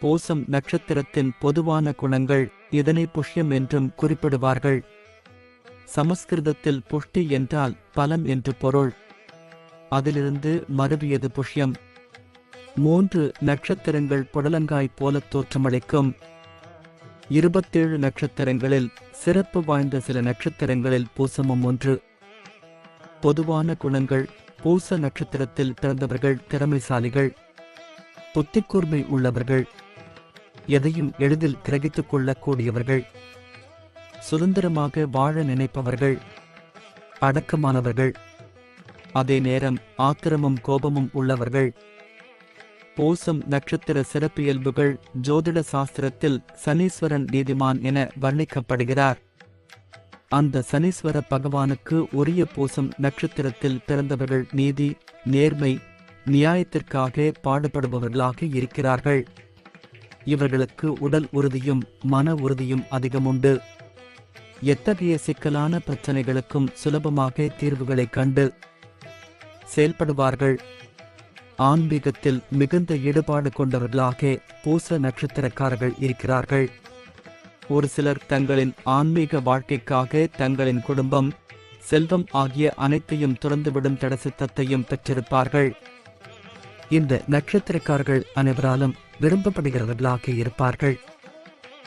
பூசம் நட்சத்திரத்தின் பொதுவான குணங்கள் இதனை புஷ்யம் என்றும் குறிப்பிடுவார்கள். சமஸ்கிருதத்தில் புஷ்டி என்றால் பலம் என்று பொருள். அதிலிருந்து மருவியது புஷ்யம். மூன்று நட்சத்திரங்கள் புடலங்காய் போல தோற்றமளிக்கும். இருபத்தேழு நட்சத்திரங்களில் சிறப்பு வாய்ந்த சில நட்சத்திரங்களில் பூசமும் ஒன்று. பொதுவான குணங்கள் பூச நட்சத்திரத்தில் பிறந்தவர்கள் திறமைசாலிகள். புத்திக்கூர்மை உள்ளவர்கள். எதையும் எளிதில் கிரகித்துக் கொள்ளக்கூடியவர்கள் சுதந்திரமாக வாழ நினைப்பவர்கள் அடக்கமானவர்கள் அதே நேரம் ஆத்திரமும் கோபமும் உள்ளவர்கள். பூசம் நட்சத்திர சிறப்பியல்புகள் ஜோதிட சாஸ்திரத்தில் சனீஸ்வரன் நீதிமான் என வர்ணிக்கப்படுகிறார். அந்த சனீஸ்வர பகவானுக்கு உரிய பூசம் நட்சத்திரத்தில் பிறந்தவர்கள் நீதி நேர்மை நியாயத்திற்காக பாடுபடுபவர்களாக இருக்கிறார்கள். இவர்களுக்கு உடல் உறுதியும் மன உறுதியும் அதிகம் உண்டு எத்தகைய சிக்கலான பிரச்சனைகளுக்கும் சுலபமாக தீர்வுகளைக் கண்டு செயல்படுவார்கள். ஆன்மீகத்தில் மிகுந்த ஈடுபாடு கொண்டவர்களாக பூச நட்சத்திரக்காரர்கள் இருக்கிறார்கள். ஒரு சிலர் தங்களின் ஆன்மீக வாழ்க்கைக்காக தங்களின் குடும்பம் செல்வம் ஆகிய அனைத்தையும் துறந்துவிடும் தடசித்தத்தையும் பெற்றிருப்பார்கள். இந்த நட்சத்திரக்காரர்கள் அனைவராலும் விரும்பப்படுகிறவர்களாக இருப்பார்கள்.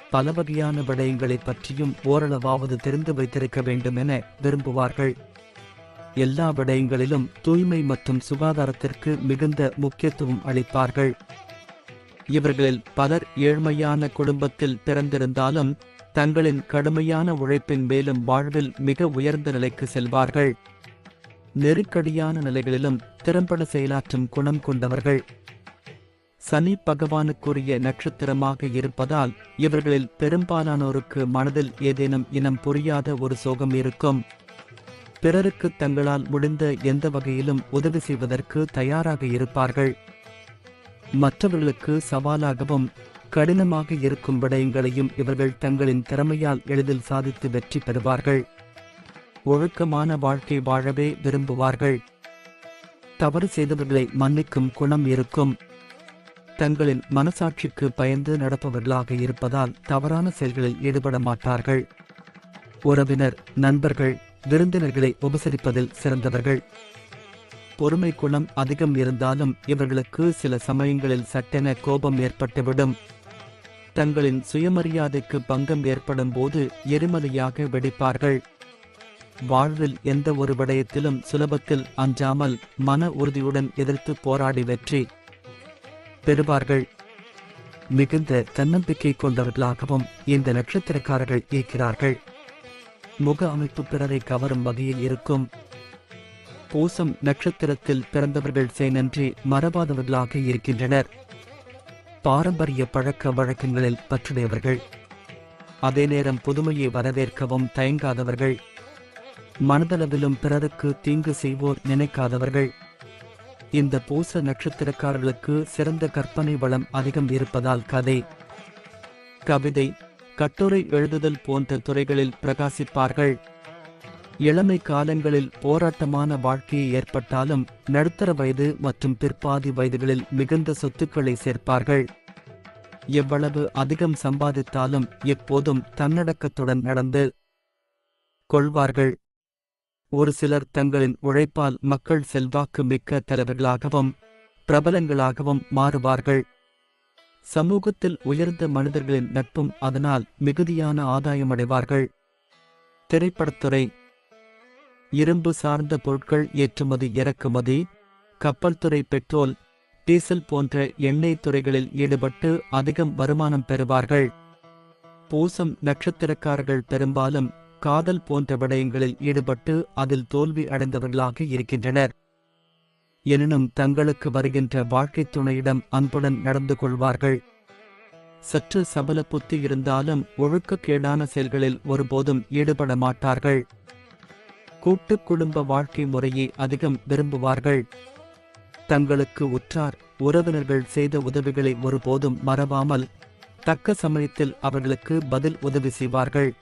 பல வகையான விடயங்களைப் பற்றியும் ஓரளவாவது தெரிந்து வைத்திருக்க வேண்டும் என விரும்புவார்கள். எல்லா விடயங்களிலும் தூய்மை மற்றும் சுகாதாரத்திற்கு மிகுந்த முக்கியத்துவம் அளிப்பார்கள். இவர்களில் பலர் ஏழ்மையான குடும்பத்தில் பிறந்திருந்தாலும் தங்களின் கடுமையான உழைப்பின் மேலும் வாழ்வில் மிக உயர்ந்த நிலைக்கு செல்வார்கள். நெருக்கடியான நிலைகளிலும் திறம்பட செயலாற்றும் குணம் கொண்டவர்கள். சனி பகவானுக்குரிய நட்சத்திரமாக இருப்பதால் இவர்களில் பெரும்பாலானோருக்கு மனதில் ஏதேனும் இனம் புரியாத ஒரு சோகம் இருக்கும். பிறருக்கு தங்களால் முடிந்த எந்த வகையிலும் உதவி செய்வதற்கு தயாராக இருப்பார்கள். மற்றவர்களுக்கு சவாலாகவும் கடினமாக இருக்கும் விடயங்களையும் இவர்கள் தங்களின் திறமையால் எளிதில் சாதித்து வெற்றி பெறுவார்கள். ஒழுக்கமான வாழ்க்கை வாழவே விரும்புவார்கள். தவறு செய்தவர்களை மன்னிக்கும் குணம் இருக்கும். தங்களின் மனசாட்சிக்கு பயந்து நடப்பவர்களாக இருப்பதால் தவறான செயல்களில் ஈடுபட மாட்டார்கள். உறவினர் நண்பர்கள் விருந்தினர்களை உபசரிப்பதில் சிறந்தவர்கள். பொறுமை குணம் அதிகம் இருந்தாலும் இவர்களுக்கு சில சமயங்களில் சட்டென கோபம் ஏற்பட்டுவிடும். தங்களின் சுயமரியாதைக்கு பங்கம் ஏற்படும் போது எரிமலையாக வெடிப்பார்கள். வாழ்வில் எந்த ஒரு விடயத்திலும் சுலபத்தில் அஞ்சாமல் மன உறுதியுடன் எதிர்த்து போராடி வெற்றி பெறுவார்கள். மிகுந்த தன்னம்பிக்கை கொண்டவர்களாகவும் இந்த நட்சத்திரக்காரர்கள் இருக்கிறார்கள். முக அமைப்பு பிறரை கவரும் வகையில் இருக்கும். பூசம் நட்சத்திரத்தில் பிறந்தவர்கள் சேனன்றி மறவாதவர்களாக இருக்கின்றனர். பாரம்பரிய பழக்க வழக்கங்களில் பற்றுடையவர்கள். அதே நேரம் புதுமையை வரவேற்கவும் தயங்காதவர்கள். மனதளவிலும் பிறருக்கு தீங்கு செய்வோர் நினைக்காதவர்கள். இந்த பூச நட்சத்திரக்காரர்களுக்கு சிறந்த கற்பனை வளம் அதிகம் இருப்பதால் கதை. கவிதை கட்டுரை எழுதுதல் போன்ற துறைகளில் பிரகாசிப்பார்கள். இளமை காலங்களில் போராட்டமான வாழ்க்கையை ஏற்பட்டாலும் நடுத்தர வயது மற்றும் பிற்பாதி வயதுகளில் மிகுந்த சொத்துக்களை சேர்ப்பார்கள். எவ்வளவு அதிகம் சம்பாதித்தாலும் எப்போதும் தன்னடக்கத்துடன் நடந்து கொள்வார்கள். ஒரு சிலர் தங்களின் உழைப்பால் மக்கள் செல்வாக்கு மிக்க தலைவர்களாகவும் பிரபலங்களாகவும் மாறுவார்கள். சமூகத்தில் உயர்ந்த மனிதர்களின் நட்பும் அதனால் மிகுதியான ஆதாயமடைவார்கள். திரைப்படத்துறை. இரும்பு சார்ந்த பொருட்கள் ஏற்றுமதி இறக்குமதி. கப்பல் துறை பெட்ரோல் டீசல் போன்ற எண்ணெய் துறைகளில் ஈடுபட்டு அதிகம் வருமானம் பெறுவார்கள். பூசம் நட்சத்திரக்காரர்கள் பெரும்பாலும் காதல் போன்ற விடயங்களில் ஈடுபட்டு அதில் தோல்வி அடைந்தவர்களாக இருக்கின்றனர். எனினும் தங்களுக்கு வருகின்ற வாழ்க்கை துணையிடம் அன்புடன் நடந்து கொள்வார்கள். சற்று சபல புத்தி இருந்தாலும் ஒழுக்கக்கேடான செயல்களில் ஒருபோதும் ஈடுபட மாட்டார்கள். கூட்டுக் குடும்ப வாழ்க்கை முறையை அதிகம் விரும்புவார்கள். தங்களுக்கு உற்றார் உறவினர்கள் செய்த உதவிகளை ஒருபோதும் மறவாமல் தக்க சமயத்தில் அவர்களுக்கு பதில் உதவி செய்வார்கள்.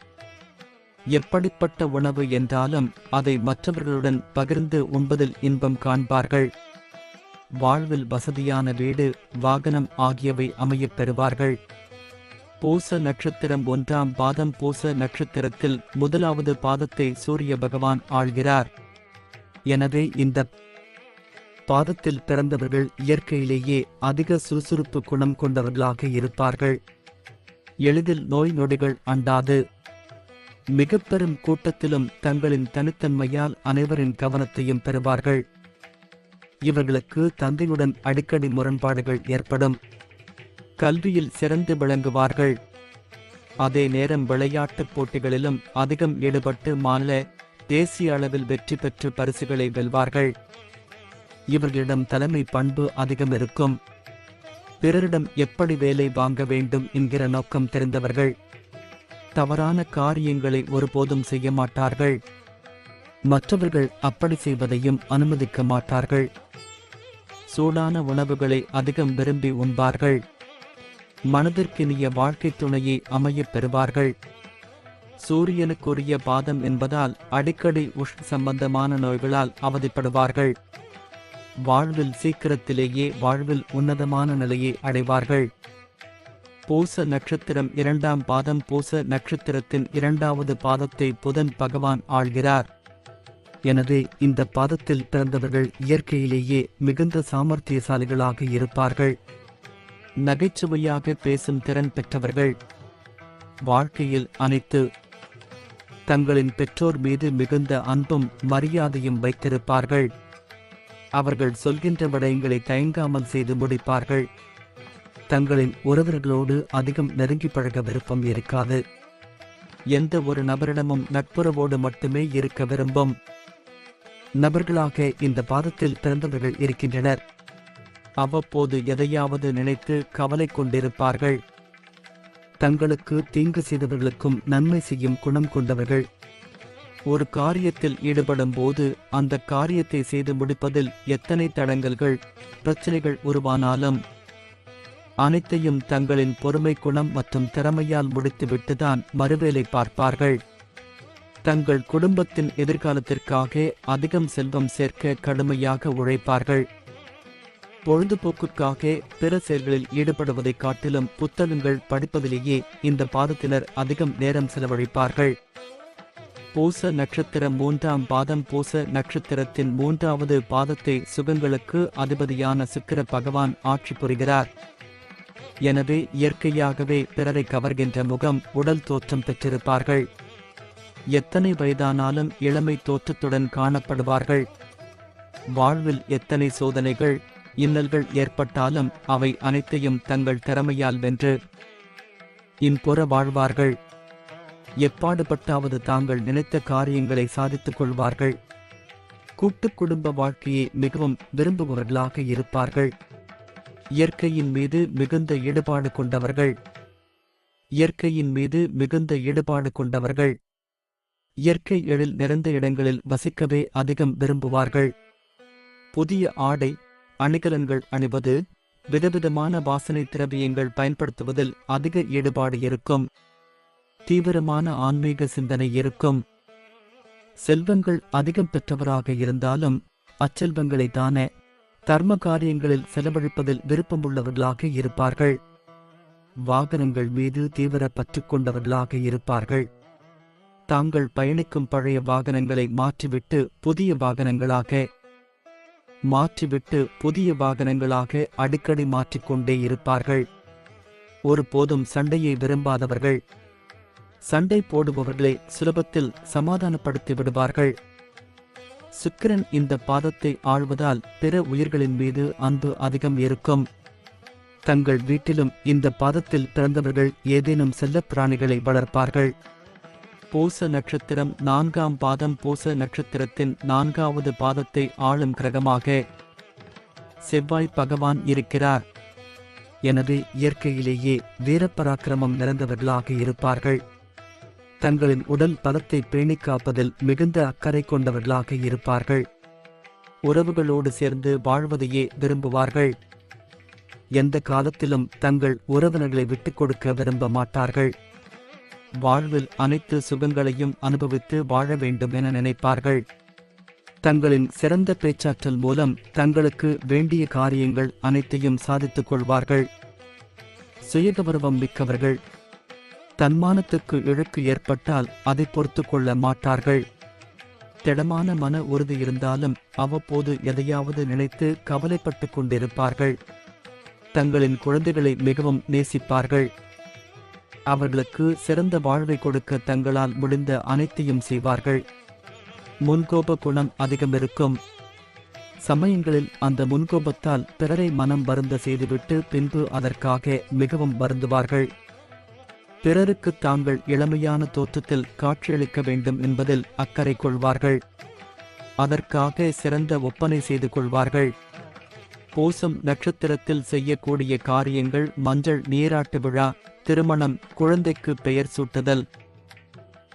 எப்படிப்பட்ட உணவு என்றாலும் அதை மற்றவர்களுடன் பகிர்ந்து உண்பதில் இன்பம் காண்பார்கள். வாழ்வில் வசதியான வீடு வாகனம் ஆகியவை அமையப் பெறுவார்கள். பூச நட்சத்திரம் ஒன்றாம் பாதம் பூச நட்சத்திரத்தில் முதலாவது பாதத்தை சூரிய பகவான் ஆள்கிறார். எனவே இந்த பாதத்தில் பிறந்தவர்கள் இயற்கையிலேயே அதிக சுறுசுறுப்பு குணம் கொண்டவர்களாக இருப்பார்கள். எளிதில் நோய் நொடிகள் அண்டாது. மிக பெரும் கூட்டத்திலும் தங்களின் தனித்தன்மையால் அனைவரின் கவனத்தையும் பெறுவார்கள். இவர்களுக்கு தந்தையுடன் அடிக்கடி முரண்பாடுகள் ஏற்படும். கல்வியில் சிறந்து விளங்குவார்கள். அதே நேரம் விளையாட்டுப் போட்டிகளிலும் அதிகம் ஈடுபட்டு மாநில தேசிய அளவில் வெற்றி பெற்று பரிசுகளை வெல்வார்கள். இவர்களிடம் தலைமை பண்பு அதிகம் இருக்கும். பிறரிடம் எப்படி வேலை வாங்க வேண்டும் என்கிற நோக்கம் தெரிந்தவர்கள். தவறான காரியங்களை ஒருபோதும் செய்ய மாட்டார்கள். மற்றவர்கள் அப்படி செய்வதையும் அனுமதிக்க மாட்டார்கள். சூடான உணவுகளை அதிகம் விரும்பி உண்பார்கள். மனதிற்கினிய வாழ்க்கைத் துணையை அமையப் பெறுவார்கள். சூரியனுக்குரிய பாதம் என்பதால் அடிக்கடி உஷ் சம்பந்தமான நோய்களால் அவதிப்படுவார்கள். வாழ்வில் சீக்கிரத்திலேயே வாழ்வில் உன்னதமான நிலையை அடைவார்கள். பூச நட்சத்திரம் இரண்டாம் பாதம் பூச நட்சத்திரத்தின் இரண்டாவது பாதத்தை புதன் பகவான் ஆள்கிறார். எனவே இந்த பாதத்தில் பிறந்தவர்கள் இயற்கையிலேயே மிகுந்த சாமர்த்தியசாலிகளாக இருப்பார்கள். நகைச்சுவையாக பேசும் திறன் பெற்றவர்கள் வாழ்க்கையில் அனைத்து தங்களின் பெற்றோர் மீது மிகுந்த அன்பும் மரியாதையும் வைத்திருப்பார்கள். அவர்கள் சொல்கின்ற விடயங்களை தயங்காமல் செய்து முடிப்பார்கள். தங்களின் உறவினர்களோடு அதிகம் நெருங்கி பழக விருப்பம் இருக்காது. எந்த ஒரு நபரிடமும் நட்புறவோடு மட்டுமே இருக்க விரும்பும். நபர்களாக இந்த பாதத்தில் பிறந்தவர்கள் இருக்கின்றனர். அவ்வப்போது எதையாவது நினைத்து கவலை கொண்டிருப்பார்கள். தங்களுக்கு தீங்கு செய்தவர்களுக்கும் நன்மை செய்யும் குணம் கொண்டவர்கள். ஒரு காரியத்தில் ஈடுபடும் போது அந்த காரியத்தை செய்து முடிப்பதில் எத்தனை தடங்கல்கள் பிரச்சனைகள் உருவானாலும் அனைத்தையும் தங்களின் பொறுமை குணம் மற்றும் திறமையால் முடித்துவிட்டுதான் மறுவேலை பார்ப்பார்கள். தங்கள் குடும்பத்தின் எதிர்காலத்திற்காக அதிகம் செல்வம் சேர்க்க கடுமையாக உழைப்பார்கள். பொழுதுபோக்குக்காக பிற செயல்களில் ஈடுபடுவதைக் காட்டிலும் புத்தகங்கள் படிப்பதிலேயே இந்த பாதத்தினர் அதிகம் நேரம் செலவழிப்பார்கள். பூச நட்சத்திரம் மூன்றாம் பாதம். பூச நட்சத்திரத்தின் மூன்றாவது பாதத்தை சுகங்களுக்கு அதிபதியான சுக்கிர பகவான் ஆட்சி புரிகிறார். எனவே இயற்கையாகவே பிறரை கவர்கின்ற முகம் உடல் தோற்றம் பெற்றிருப்பார்கள். எத்தனை வயதானாலும் இளமை தோற்றத்துடன் காணப்படுவார்கள். வாழ்வில் எத்தனை சோதனைகள் இன்னல்கள் ஏற்பட்டாலும் அவை அனைத்தையும் தங்கள் திறமையால் வென்று இன்புற வாழ்வார்கள். எப்பாடுபட்டாவது தாங்கள் நினைத்த காரியங்களை சாதித்துக் கொள்வார்கள். கூட்டுக் குடும்ப வாழ்க்கையை மிகவும் விரும்புபவர்களாக இருப்பார்கள். இயற்கையின் மீது மிகுந்த ஈடுபாடு கொண்டவர்கள். இயற்கையின் மீது மிகுந்த ஈடுபாடு கொண்டவர்கள். இயற்கை எழில் நிறைந்த இடங்களில் வசிக்கவே அதிகம் விரும்புவார்கள். புதிய ஆடை அணிகலன்கள் அணிவது விதவிதமான வாசனை திரவியங்கள் பயன்படுத்துவதில் அதிக ஈடுபாடு இருக்கும். தீவிரமான ஆன்மீக சிந்தனை இருக்கும். செல்வங்கள் அதிகம் பெற்றவராக இருந்தாலும் அச்செல்வங்களை தானே தர்ம காரியங்களில் செலவழிப்பதில் விருப்பமுள்ளவர்களாக இருப்பார்கள். வாகனங்கள் மீது தீவிர பற்று கொண்டவர்களாக இருப்பார்கள். தாங்கள் பயணிக்கும் பழைய வாகனங்களை மாற்றிவிட்டு புதிய வாகனங்களாக மாற்றிவிட்டு புதிய வாகனங்களாக அடிக்கடி மாற்றிக்கொண்டே இருப்பார்கள். ஒருபோதும் சண்டையை விரும்பாதவர்கள் சண்டை போடுபவர்களை சுலபத்தில் சமாதானப்படுத்தி விடுவார்கள். சுக்கிரன் இந்த பாதத்தை ஆழ்வதால் பிற உயிர்களின் மீது அன்பு அதிகம் இருக்கும். தங்கள் வீட்டிலும் இந்த பாதத்தில் பிறந்தவர்கள் ஏதேனும் செல்லப் பிராணிகளை வளர்ப்பார்கள். பூச நட்சத்திரம் நான்காம் பாதம் பூச நட்சத்திரத்தின் நான்காவது பாதத்தை ஆளும் கிரகமாக செவ்வாய் பகவான் இருக்கிறார். எனவே இயற்கையிலேயே வீரப்பராக்கிரமம் நிறைந்தவர்களாக இருப்பார்கள். தங்களின் உடல் பலத்தை பேணிக் காப்பதில் மிகுந்த அக்கறை கொண்டவர்களாக இருப்பார்கள். உறவுகளோடு சேர்ந்து வாழ்வதையே விரும்புவார்கள். எந்த காலத்திலும் தங்கள் உறவினர்களை விட்டுக் கொடுக்க விரும்ப மாட்டார்கள். வாழ்வில் அனைத்து சுகங்களையும் அனுபவித்து வாழ வேண்டும் என நினைப்பார்கள். தங்களின் சிறந்த பேச்சாற்றல் மூலம் தங்களுக்கு வேண்டிய காரியங்கள் அனைத்தையும் சாதித்துக் கொள்வார்கள். சுயகௌரவம் மிக்கவர்கள். தன்மானத்துக்கு இழுக்கு ஏற்பட்டால் அதை பொறுத்து கொள்ள மாட்டார்கள். திடமான மன உறுதி இருந்தாலும் அவ்வப்போது எதையாவது நினைத்து கவலைப்பட்டுக் கொண்டிருப்பார்கள். தங்களின் குழந்தைகளை மிகவும் நேசிப்பார்கள். அவர்களுக்கு சிறந்த வாழ்வை கொடுக்க தங்களால் முடிந்த அனைத்தையும் செய்வார்கள். முன்கோப குணம் அதிகம் இருக்கும். சமயங்களில் அந்த முன்கோபத்தால் பிறரை மனம் வருந்த செய்துவிட்டு பின்பு அதற்காக மிகவும் வருந்துவார்கள். பிறருக்கு தாங்கள் இளமையான தோற்றத்தில் காட்சியளிக்க வேண்டும் என்பதில் அக்கறை கொள்வார்கள். அதற்காக சிறந்த ஒப்பனை செய்து கொள்வார்கள். பூசம் நட்சத்திரத்தில் செய்யக்கூடிய காரியங்கள் மஞ்சள் நீராட்டு விழா திருமணம் குழந்தைக்கு பெயர் சூட்டுதல்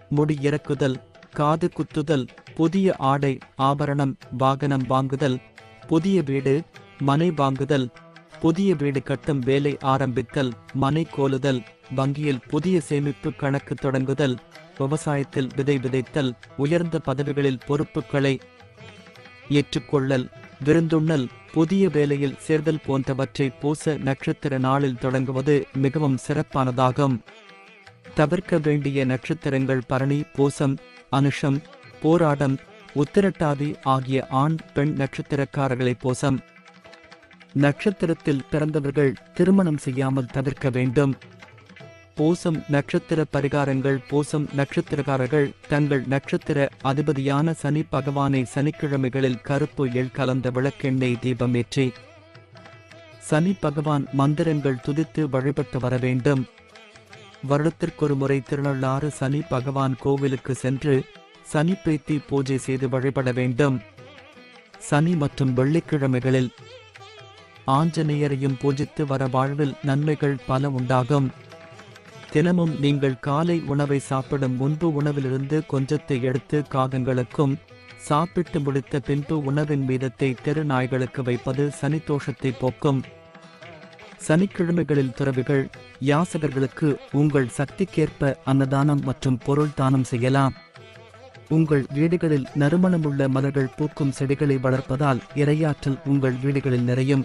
முடி இறக்குதல் காது குத்துதல் புதிய ஆடை ஆபரணம் வாகனம் வாங்குதல் புதிய வீடு மனை வாங்குதல் புதிய வீடு கட்டும் வேலை ஆரம்பித்தல் மனை கோலுதல் வங்கியில் புதிய சேமிப்பு கணக்கு தொடங்குதல் விவசாயத்தில் விதை விதைத்தல் உயர்ந்த பதவிகளில் பொறுப்புகளை ஏற்றுக்கொள்ளல் விருந்துண்ணல் புதிய வேலையில் சேர்தல் போன்றவற்றை பூச நட்சத்திர நாளில் தொடங்குவது மிகவும் சிறப்பானதாகும். தவிர்க்க வேண்டிய நட்சத்திரங்கள் பரணி பூசம் அனுஷம் போராடம் உத்திரட்டாதி ஆகிய ஆண் பெண் நட்சத்திரக்காரர்களை பூசம். நட்சத்திரத்தில் பிறந்தவர்கள் திருமணம் செய்யாமல் தவிர்க்க வேண்டும். பூசம் நட்சத்திர பரிகாரங்கள் பூசம் நட்சத்திரக்காரர்கள் தங்கள் நட்சத்திர அதிபதியான சனி பகவானை சனிக்கிழமைகளில் கருப்பு எள் கலந்த விளக்கெண்ணெய் தீபமேற்றி சனி பகவான் மந்திரங்கள் துதித்து வழிபட்டு வர வேண்டும். வருடத்திற்கொரு முறை திருநள்ளாறு சனி பகவான் கோவிலுக்கு சென்று சனி பிரீத்தி பூஜை செய்து வழிபட வேண்டும். சனி மற்றும் வெள்ளிக்கிழமைகளில் ஆஞ்சநேயரையும் பூஜித்து வர வாழ்வில் நன்மைகள் பல உண்டாகும். தினமும் நீங்கள் காலை உணவை சாப்பிடும் முன்பு உணவிலிருந்து கொஞ்சத்தை எடுத்து காகங்களுக்கும் சாப்பிட்டு முடித்த பின்பு உணவின் மீதத்தை தெரு நாய்களுக்கு வைப்பது சனித்தோஷத்தை போக்கும். சனிக்கிழமைகளில் துறவிகள் யாசகர்களுக்கு உங்கள் சக்திக்கேற்ப அன்னதானம் மற்றும் பொருள் தானம் செய்யலாம். உங்கள் வீடுகளில் நறுமணமுள்ள மலர்கள் பூக்கும் செடிகளை வளர்ப்பதால் இரையாற்றல் உங்கள் வீடுகளில் நிறையும்.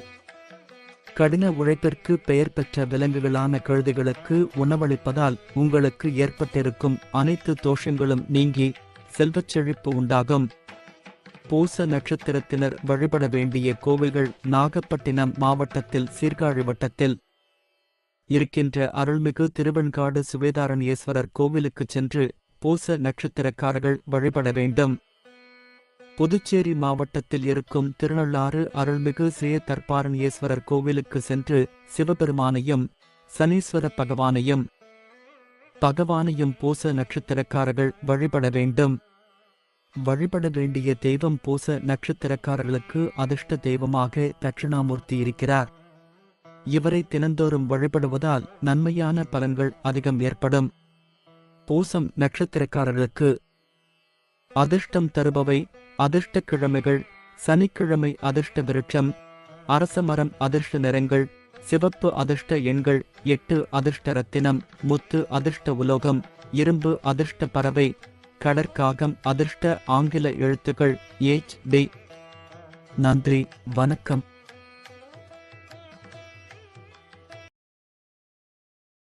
கடின உழைப்பிற்கு பெயர் பெற்ற விலங்குகளான கழுதைகளுக்கு உணவளிப்பதால் உங்களுக்கு ஏற்பட்டிருக்கும் அனைத்து தோஷங்களும் நீங்கி செல்வச் செழிப்பு உண்டாகும். பூச நட்சத்திரத்தினர் வழிபட வேண்டிய கோவில்கள் நாகப்பட்டினம் மாவட்டத்தில் சீர்காழி வட்டத்தில் இருக்கின்ற அருள்மிகு திருவெண்காடு சுவேதாரண்யேஸ்வரர் கோவிலுக்கு சென்று பூச நட்சத்திரக்காரர்கள் வழிபட வேண்டும். புதுச்சேரி மாவட்டத்தில் இருக்கும் திருநள்ளாறு அருள்மிகு ஸ்ரீ தர்பாரண்யேஸ்வரர் கோவிலுக்கு சென்று சிவபெருமானையும் சனீஸ்வர பகவானையும் பகவானையும் பூச நட்சத்திரக்காரர்கள் வழிபட வேண்டும். வழிபட வேண்டிய தெய்வம் பூச நட்சத்திரக்காரர்களுக்கு அதிர்ஷ்ட தெய்வமாக தட்சிணாமூர்த்தி இருக்கிறார். இவரை தினந்தோறும் வழிபடுவதால் நன்மையான பலன்கள் அதிகம் ஏற்படும். பூசம் நட்சத்திரக்காரர்களுக்கு அதிர்ஷ்டம் தருபவை அதிர்ஷ்ட கிழமைகள் சனிக்கிழமை அதிர்ஷ்ட விருட்சம் அரசமரம் அதிர்ஷ்ட நிறங்கள் சிவப்பு அதிர்ஷ்ட எண்கள் எட்டு அதிர்ஷ்ட ரத்தினம் முத்து அதிர்ஷ்ட உலோகம் இரும்பு அதிர்ஷ்ட பறவை கடற்காகம் அதிர்ஷ்ட ஆங்கில எழுத்துக்கள் ஏச் டி. நன்றி வணக்கம்.